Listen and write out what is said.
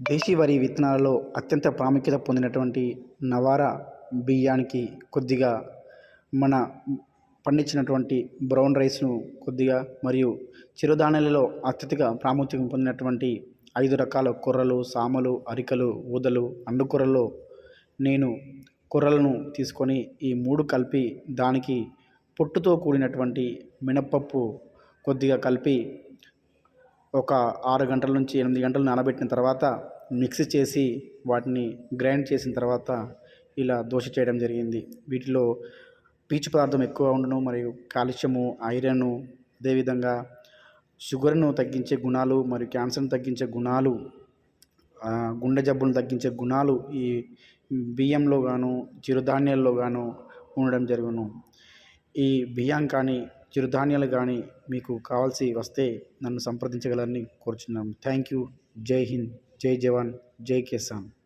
దేశీ వరి విత్తనాలలో అత్యంత ప్రాముఖ్యత పొందినటువంటి నవారా బియ్యానికి కొద్దిగా మన పండించినటువంటి బ్రౌన్ రైస్ను కొద్దిగా మరియు చిరుధాన్యాలలో అత్యధిక ప్రాముఖ్యం పొందినటువంటి ఐదు రకాల కూరలు సామలు అరికలు ఊదలు అండుకొర్రలో నేను కూరలను తీసుకొని ఈ మూడు కలిపి దానికి పొట్టుతో కూడినటువంటి మినప్పప్పు కొద్దిగా కలిపి ఒక ఆరు గంటల నుంచి ఎనిమిది గంటలు నానబెట్టిన తర్వాత మిక్స్ చేసి వాటిని గ్రైండ్ చేసిన తర్వాత ఇలా దోశ చేయడం జరిగింది. వీటిలో పీచు పదార్థం ఎక్కువ ఉండను మరియు కాల్షియము ఐరన్ అదేవిధంగా షుగర్ను తగ్గించే గుణాలు మరియు క్యాన్సర్ను తగ్గించే గుణాలు గుండె జబ్బులను తగ్గించే గుణాలు ఈ బియ్యంలో గాను చిరుధాన్యాల్లో గాను ఉండడం జరుగును. ఈ బియ్యం కానీ చిరుధాన్యాలు కానీ మీకు కావాల్సి వస్తే నన్ను సంప్రదించగలరని కోరుచున్నాను. Thank you. జై హింద్. జై జవాన్. జై కిసాన్.